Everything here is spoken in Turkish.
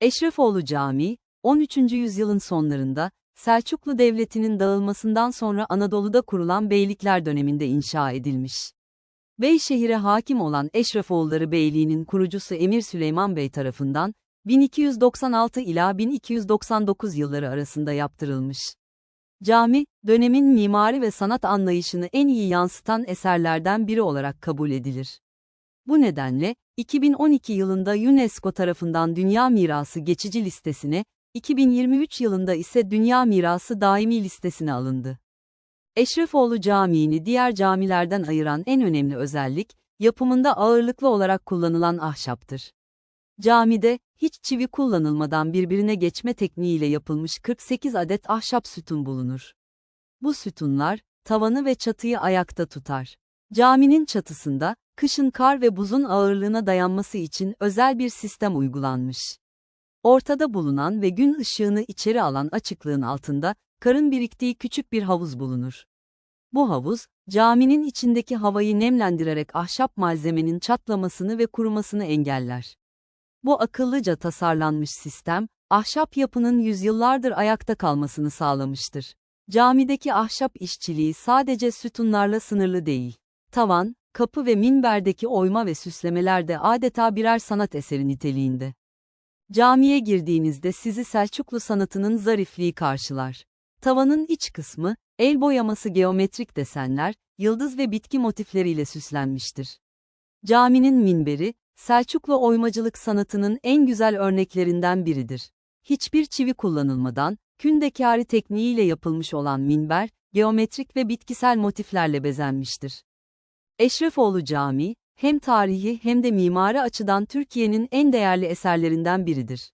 Eşrefoğlu Camii, 13. yüzyılın sonlarında, Selçuklu Devleti'nin dağılmasından sonra Anadolu'da kurulan beylikler döneminde inşa edilmiş. Beyşehir'e hakim olan Eşrefoğulları Beyliği'nin kurucusu Emir Süleyman Bey tarafından, 1296 ila 1299 yılları arasında yaptırılmış. Cami, dönemin mimari ve sanat anlayışını en iyi yansıtan eserlerden biri olarak kabul edilir. Bu nedenle, 2012 yılında UNESCO tarafından Dünya Mirası geçici listesine, 2023 yılında ise Dünya Mirası daimi listesine alındı. Eşrefoğlu Camii'ni diğer camilerden ayıran en önemli özellik, yapımında ağırlıklı olarak kullanılan ahşaptır. Camide, hiç çivi kullanılmadan birbirine geçme tekniğiyle yapılmış 48 adet ahşap sütun bulunur. Bu sütunlar, tavanı ve çatıyı ayakta tutar. Caminin çatısında, kışın kar ve buzun ağırlığına dayanması için özel bir sistem uygulanmış. Ortada bulunan ve gün ışığını içeri alan açıklığın altında, karın biriktiği küçük bir havuz bulunur. Bu havuz, caminin içindeki havayı nemlendirerek ahşap malzemenin çatlamasını ve kurumasını engeller. Bu akıllıca tasarlanmış sistem, ahşap yapının yüzyıllardır ayakta kalmasını sağlamıştır. Camideki ahşap işçiliği sadece sütunlarla sınırlı değil. Tavan, kapı ve minberdeki oyma ve süslemeler de adeta birer sanat eseri niteliğinde. Camiye girdiğinizde sizi Selçuklu sanatının zarifliği karşılar. Tavanın iç kısmı, el boyaması geometrik desenler, yıldız ve bitki motifleriyle süslenmiştir. Caminin minberi, Selçuklu oymacılık sanatının en güzel örneklerinden biridir. Hiçbir çivi kullanılmadan, kündekari tekniğiyle yapılmış olan minber, geometrik ve bitkisel motiflerle bezenmiştir. Eşrefoğlu Camii, hem tarihi hem de mimari açıdan Türkiye'nin en değerli eserlerinden biridir.